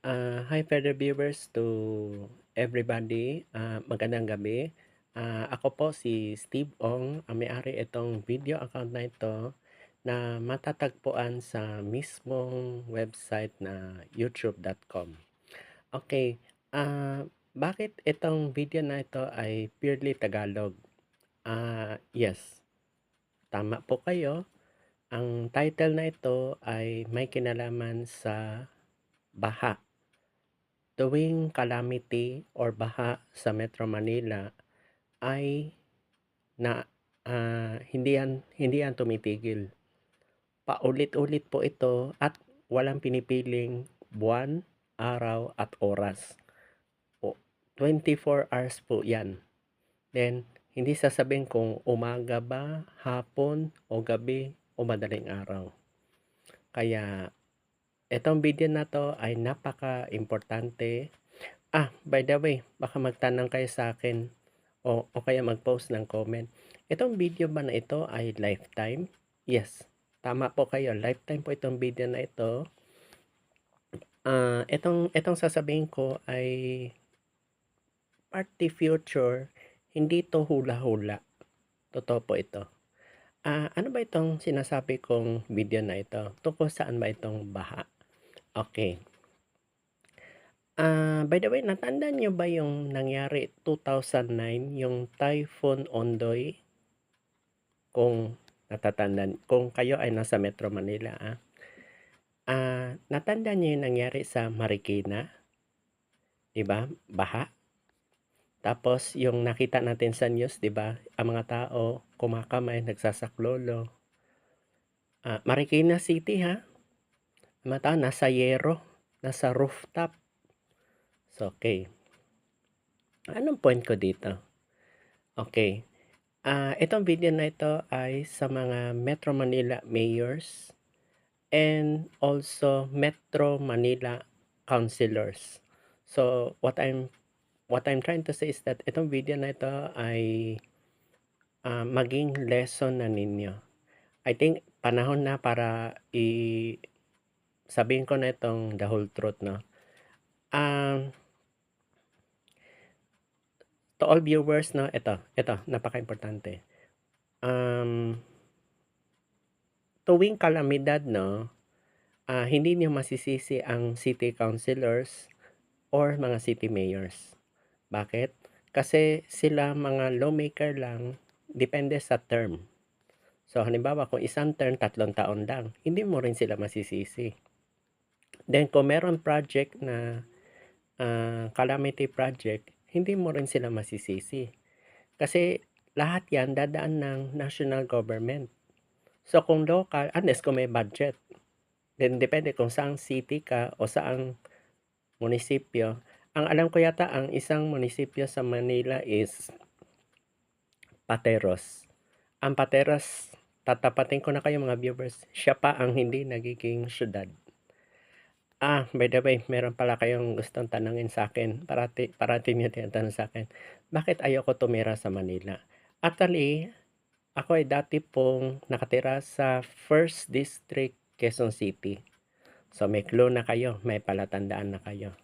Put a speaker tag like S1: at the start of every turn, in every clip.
S1: Ah, hi fellow viewers to everybody. Ah, magandang gabi. Ah, ako po si Steve Ong, ang may-ari itong video account na ito na matatagpuan sa mismong website na youtube.com. Okay, ah, bakit itong video na ito ay purely Tagalog? Ah, yes, tama po kayo. Ang title na ito ay may kinalaman sa baha. Tuwing calamity or baha sa Metro Manila ay na ah, hindi yan hindi yan tumitigil. Paulit-ulit po ito at walang pinipiling buwan, araw at oras. O 24 hours po yan. Then hindi sasabihin kung umaga ba, hapon o gabi o madaling araw. Kaya Itong video na 'to ay napaka-importante. Ah, by the way, baka magtanong kayo sa akin o o kaya mag-post ng comment, "Itong video ba na ito ay lifetime?" Yes, tama po kayo, lifetime po itong video na ito. Ah, itong itong sasabihin ko ay party future, hindi 'to hula-hula. Totoo po ito. Ah, ano ba itong sinasabi kong video na ito? Tungkol saan ba itong baha? Okay. Ah, by the way, natandaan niyo ba yung nangyari 2009, yung Typhoon Ondoy? Kung natatandaan, kung kayo ay nasa Metro Manila, ah. Ah, natandaan niyo yung nangyari sa Marikina? 'Di ba? Baha. Tapos yung nakita natin sa news, 'di ba? Ang mga tao kumakamay, nagsasaklolo. Ah, Marikina City, ha? Mata nasa yero, nasa rooftop. So, okay. Anong point ko dito? Okay. Ah, itong video na ito ay sa mga Metro Manila mayors and also Metro Manila councilors. So, what I'm what I'm trying to say is that itong video na ito ay ah, maging lesson na ninyo. I think panahon na para i sabihin ko na itong the whole truth, no? Um, to all viewers, no, ito, ito, napaka-importante. Um, tuwing kalamidad, no, ah, hindi niyo masisisi ang city councilors or mga city mayors. Bakit? Kasi sila mga lawmaker lang, depende sa term. So, halimbawa, kung isang term, tatlong taon lang, hindi mo rin sila masisisi. Then kung meron project na ah, calamity project, hindi mo rin sila masisisi. Kasi lahat yan dadaan ng national government. So kung local, unless kung may budget, then depende kung saang city ka o saang munisipyo. Ang alam ko yata ang isang munisipyo sa Manila is Pateros. Ang Pateros, tatapatin ko na kayo mga viewers, siya pa ang hindi nagiging syudad. Ah, by the way, meron pala kayong gustong tanungin sa akin. Parati, parati niyo tinatanong sa akin, bakit ayoko tumira sa Manila? Actually, ako ay dati pong nakatira sa First District, Quezon City. So may clue na kayo, may palatandaan na kayo.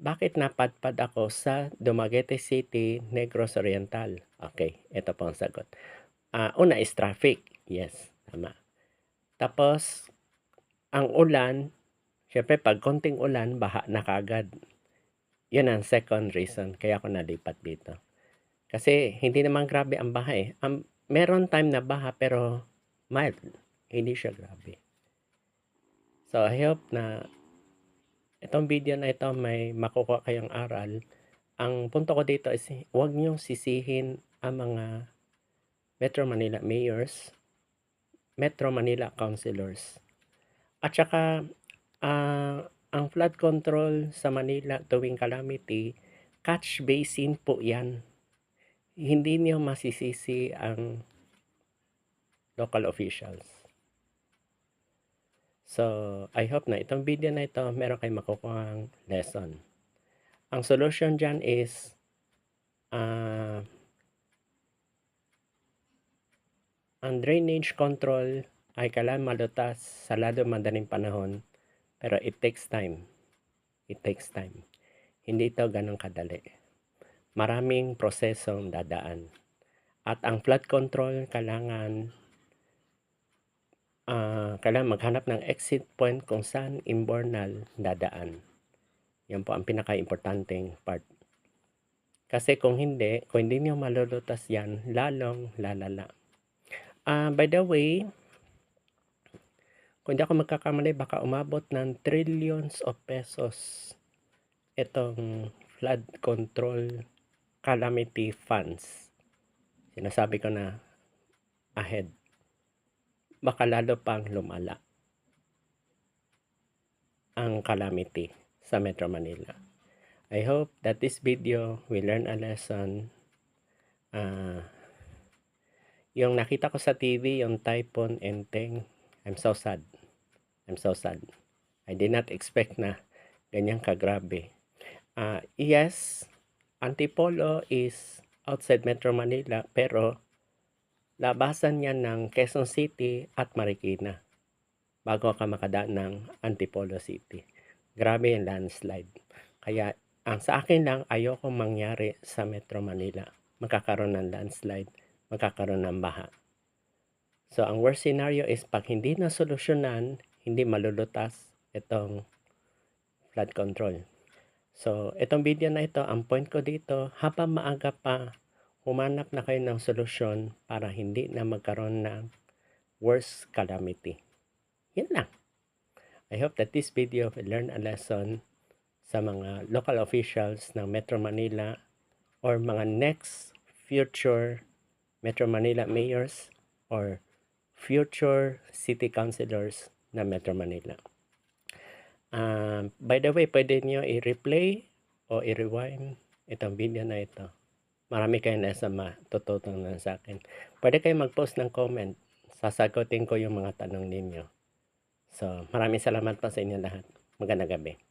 S1: Bakit napadpad ako sa Dumaguete City, Negros Oriental? Okay, ito po ang sagot. Ah, una is traffic. Yes, tama. Tapos, ang ulan, Siyempre 'pag konting ulan, baha na kaagad. 'Yun ang second reason kaya ako nalipat dito. Kasi hindi naman grabe ang baha, eh. Um, meron time na baha pero mild, hindi siya grabe. So, I hope na itong video na ito may makukuha kayong aral. Ang punto ko dito is huwag niyong sisihin ang mga Metro Manila mayors, Metro Manila councilors. At saka Ah, ang flood control sa Manila tuwing calamity, catch basin po 'yan. Hindi niyo masisisi ang local officials. So, I hope na itong video na ito meron kayong makukuhang lesson. Ang solution diyan is ah ang drainage control ay kailangan malutas sa lalo madaling panahon pero it takes time. It takes time. Hindi ito gano'n kadali. Maraming prosesong dadaan. At ang flood control kailangan ah, kailangan maghanap ng exit point kung saan imbornal dadaan. Yan po ang pinakaimportanteng part. Kasi kung hindi, kung hindi niyo malulutas yan, lalong lalala. Ah, by the way, kung di ako magkakamali, baka umabot ng trillions of pesos itong flood control calamity funds. Sinasabi ko na ahead. Baka lalo pang lumala ang calamity sa Metro Manila. I hope that this video will learn a lesson. Ah, yung nakita ko sa TV, yung Typhoon Enteng, I'm so sad. I'm so sad. I did not expect na ganyan kagrabe. Ah, yes, Antipolo is outside Metro Manila, pero labasan yan ng Quezon City at Marikina bago ka makadaan ng Antipolo City. Grabe yung landslide. Kaya ang sa akin lang, ayoko mangyari sa Metro Manila. Magkakaroon ng landslide, magkakaroon ng baha. So, ang worst scenario is pag hindi na solusyonan, hindi malulutas itong flood control. So, itong video na ito, ang point ko dito, habang maaga pa, humanap na kayo ng solusyon para hindi na magkaroon ng worst calamity. Yan lang. I hope that this video will learn a lesson sa mga local officials ng Metro Manila or mga next future Metro Manila mayors or future city councilors na Metro Manila. Um, by the way, pwede nyo i-replay o i-rewind itong video na ito. Marami kayong nasa matututunan sa akin. Pwede kayo mag-post ng comment. Sasagutin ko yung mga tanong ninyo. So, maraming salamat pa sa inyo lahat. Magandang gabi.